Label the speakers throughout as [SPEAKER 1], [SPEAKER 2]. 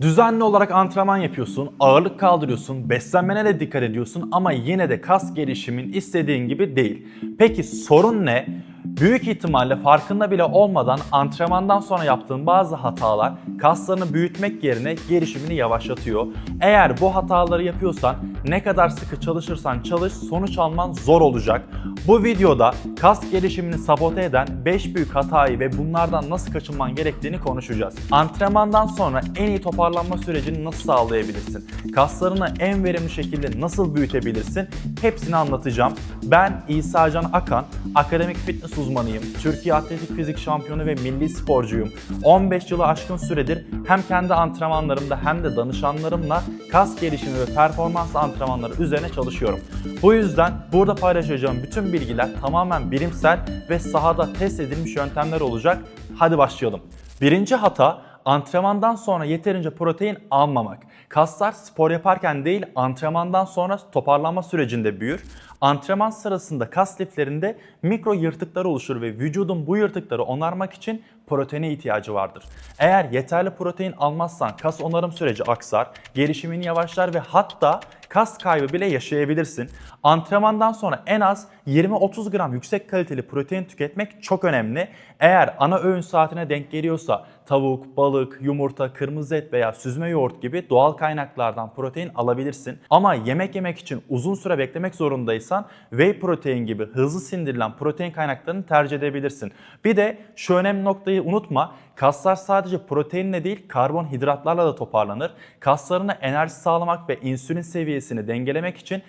[SPEAKER 1] Düzenli olarak antrenman yapıyorsun, ağırlık kaldırıyorsun, beslenmene de dikkat ediyorsun ama yine de kas gelişimin istediğin gibi değil. Peki sorun ne? Büyük ihtimalle farkında bile olmadan antrenmandan sonra yaptığın bazı hatalar kaslarını büyütmek yerine gelişimini yavaşlatıyor. Eğer bu hataları yapıyorsan ne kadar sıkı çalışırsan çalış sonuç alman zor olacak. Bu videoda kas gelişimini sabote eden 5 büyük hatayı ve bunlardan nasıl kaçınman gerektiğini konuşacağız. Antrenmandan sonra en iyi toparlanma sürecini nasıl sağlayabilirsin? Kaslarını en verimli şekilde nasıl büyütebilirsin? Hepsini anlatacağım. Ben İsa Can Akan, akademik fitness uzmanıyım. Türkiye Atletik Fizik Şampiyonu ve milli sporcuyum. 15 yılı aşkın süredir hem kendi antrenmanlarımda hem de danışanlarımla kas gelişimi ve performans antrenmanları üzerine çalışıyorum. Bu yüzden burada paylaşacağım bütün bilgiler tamamen bilimsel ve sahada test edilmiş yöntemler olacak. Hadi başlayalım. Birinci hata antrenmandan sonra yeterince protein almamak. Kaslar spor yaparken değil antrenmandan sonra toparlanma sürecinde büyür. Antrenman sırasında kas liflerinde mikro yırtıklar oluşur ve vücudun bu yırtıkları onarmak için proteine ihtiyacı vardır. Eğer yeterli protein almazsan kas onarım süreci aksar, gelişimin yavaşlar ve hatta kas kaybı bile yaşayabilirsin. Antrenmandan sonra en az 20-30 gram yüksek kaliteli protein tüketmek çok önemli. Eğer ana öğün saatine denk geliyorsa tavuk, balık, yumurta, kırmızı et veya süzme yoğurt gibi doğal kaynaklardan protein alabilirsin. Ama yemek yemek için uzun süre beklemek zorundaysan whey protein gibi hızlı sindirilen protein kaynaklarını tercih edebilirsin. Bir de şu önemli noktayı unutma. Kaslar sadece proteinle değil karbonhidratlarla da toparlanır. Kaslarına enerji sağlamak ve insülin seviyesini dengelemek için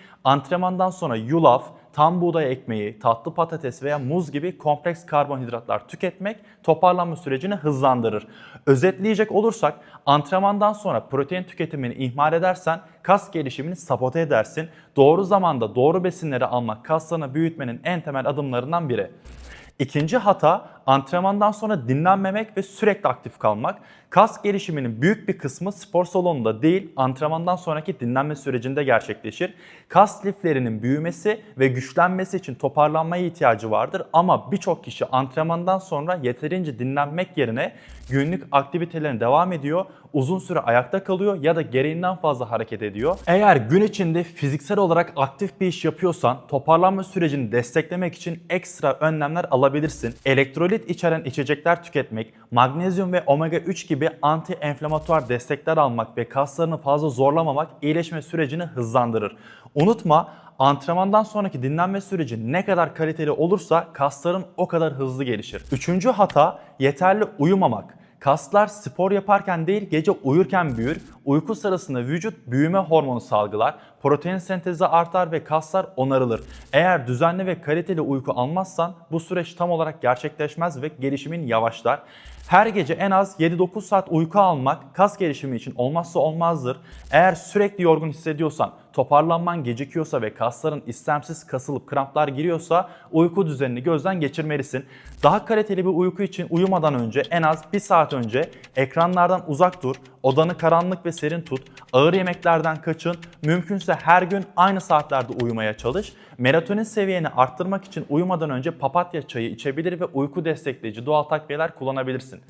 [SPEAKER 1] antrenmandan sonra yulaf, tam buğday ekmeği, tatlı patates veya muz gibi kompleks karbonhidratlar tüketmek toparlanma sürecini hızlandırır. Özetleyecek olursak antrenmandan sonra protein tüketimini ihmal edersen kas gelişimini sabote edersin. Doğru zamanda doğru besinleri almak kaslarını büyütmenin en temel adımlarından biri. İkinci hata antrenmandan sonra dinlenmemek ve sürekli aktif kalmak. Kas gelişiminin büyük bir kısmı spor salonunda değil antrenmandan sonraki dinlenme sürecinde gerçekleşir. Kas liflerinin büyümesi ve güçlenmesi için toparlanmaya ihtiyacı vardır ama birçok kişi antrenmandan sonra yeterince dinlenmek yerine günlük aktivitelerine devam ediyor, uzun süre ayakta kalıyor ya da gereğinden fazla hareket ediyor. Eğer gün içinde fiziksel olarak aktif bir iş yapıyorsan toparlanma sürecini desteklemek için ekstra önlemler alabilirsin. Elektrolit içeren içecekler tüketmek, magnezyum ve omega 3 gibi anti-enflamatuar destekler almak ve kaslarını fazla zorlamamak iyileşme sürecini hızlandırır. Unutma antrenmandan sonraki dinlenme süreci ne kadar kaliteli olursa kasların o kadar hızlı gelişir. Üçüncü hata yeterli uyumamak. Kaslar spor yaparken değil gece uyurken büyür. Uyku sırasında vücut büyüme hormonu salgılar. Protein sentezi artar ve kaslar onarılır. Eğer düzenli ve kaliteli uyku almazsan bu süreç tam olarak gerçekleşmez ve gelişimin yavaşlar. Her gece en az 7-9 saat uyku almak kas gelişimi için olmazsa olmazdır. Eğer sürekli yorgun hissediyorsan, toparlanman gecikiyorsa ve kasların istemsiz kasılıp kramplar giriyorsa uyku düzenini gözden geçirmelisin. Daha kaliteli bir uyku için uyumadan önce en az 1 saat önce ekranlardan uzak dur, odanı karanlık ve serin tut, ağır yemeklerden kaçın, mümkünse her gün aynı saatlerde uyumaya çalış. Melatonin seviyeni arttırmak için uyumadan önce papatya çayı içebilir ve uyku destekleyici doğal takviyeler kullanabilirsin.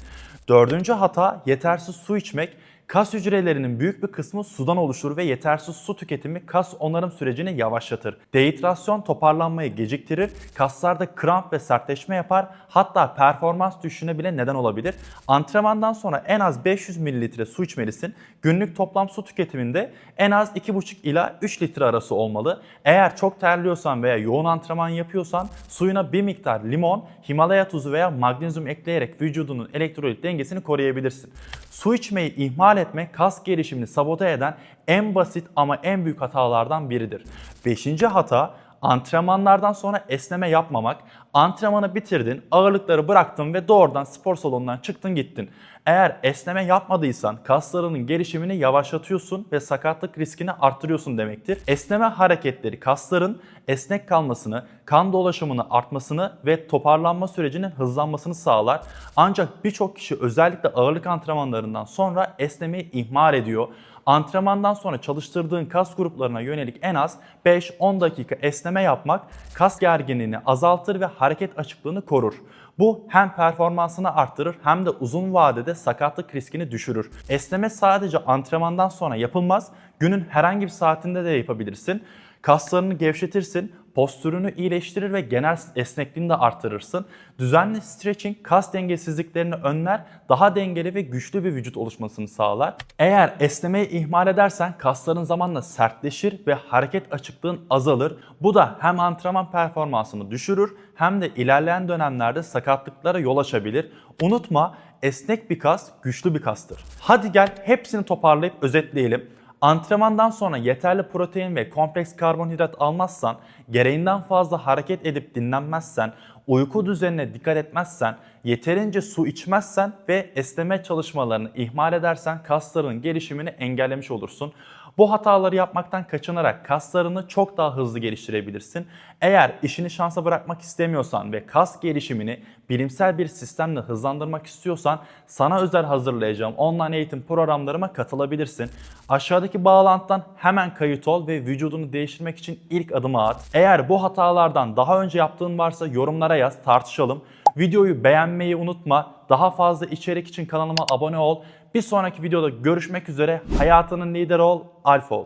[SPEAKER 1] Dördüncü hata yetersiz su içmek. Kas hücrelerinin büyük bir kısmı sudan oluşur ve yetersiz su tüketimi kas onarım sürecini yavaşlatır. Dehidrasyon toparlanmayı geciktirir, kaslarda kramp ve sertleşme yapar, hatta performans düşüşüne bile neden olabilir. Antrenmandan sonra en az 500 ml su içmelisin. Günlük toplam su tüketiminde en az 2,5 ila 3 litre arası olmalı. Eğer çok terliyorsan veya yoğun antrenman yapıyorsan suyuna bir miktar limon, Himalaya tuzu veya magnezyum ekleyerek vücudunun elektrolit dengesini koruyabilirsin. Su içmeyi ihmal etmek kas gelişimini sabote eden en basit ama en büyük hatalardan biridir. Beşinci hata antrenmanlardan sonra esneme yapmamak. Antrenmanı bitirdin, ağırlıkları bıraktın ve doğrudan spor salonundan çıktın gittin. Eğer esneme yapmadıysan kaslarının gelişimini yavaşlatıyorsun ve sakatlık riskini arttırıyorsun demektir. Esneme hareketleri kasların esnek kalmasını, kan dolaşımını artmasını ve toparlanma sürecinin hızlanmasını sağlar. Ancak birçok kişi özellikle ağırlık antrenmanlarından sonra esnemeyi ihmal ediyor. Antrenmandan sonra çalıştırdığın kas gruplarına yönelik en az 5-10 dakika esneme yapmak kas gerginliğini azaltır ve hareket açıklığını korur. Bu hem performansını arttırır hem de uzun vadede sakatlık riskini düşürür. Esneme sadece antrenmandan sonra yapılmaz. Günün herhangi bir saatinde de yapabilirsin. Kaslarını gevşetirsin, postürünü iyileştirir ve genel esnekliğini de artırırsın. Düzenli stretching kas dengesizliklerini önler, daha dengeli ve güçlü bir vücut oluşmasını sağlar. Eğer esnemeyi ihmal edersen kasların zamanla sertleşir ve hareket açıklığın azalır. Bu da hem antrenman performansını düşürür hem de ilerleyen dönemlerde sakatlıklara yol açabilir. Unutma esnek bir kas güçlü bir kastır. Hadi gel hepsini toparlayıp özetleyelim. Antrenmandan sonra yeterli protein ve kompleks karbonhidrat almazsan, gereğinden fazla hareket edip dinlenmezsen, uyku düzenine dikkat etmezsen, yeterince su içmezsen ve esneme çalışmalarını ihmal edersen kasların gelişimini engellemiş olursun. Bu hataları yapmaktan kaçınarak kaslarını çok daha hızlı geliştirebilirsin. Eğer işini şansa bırakmak istemiyorsan ve kas gelişimini bilimsel bir sistemle hızlandırmak istiyorsan sana özel hazırlayacağım online eğitim programlarıma katılabilirsin. Aşağıdaki bağlantıdan hemen kayıt ol ve vücudunu değiştirmek için ilk adımı at. Eğer bu hatalardan daha önce yaptığın varsa yorumlara yaz tartışalım. Videoyu beğenmeyi unutma. Daha fazla içerik için kanalıma abone ol. Bir sonraki videoda görüşmek üzere. Hayatının lideri ol, alfa ol.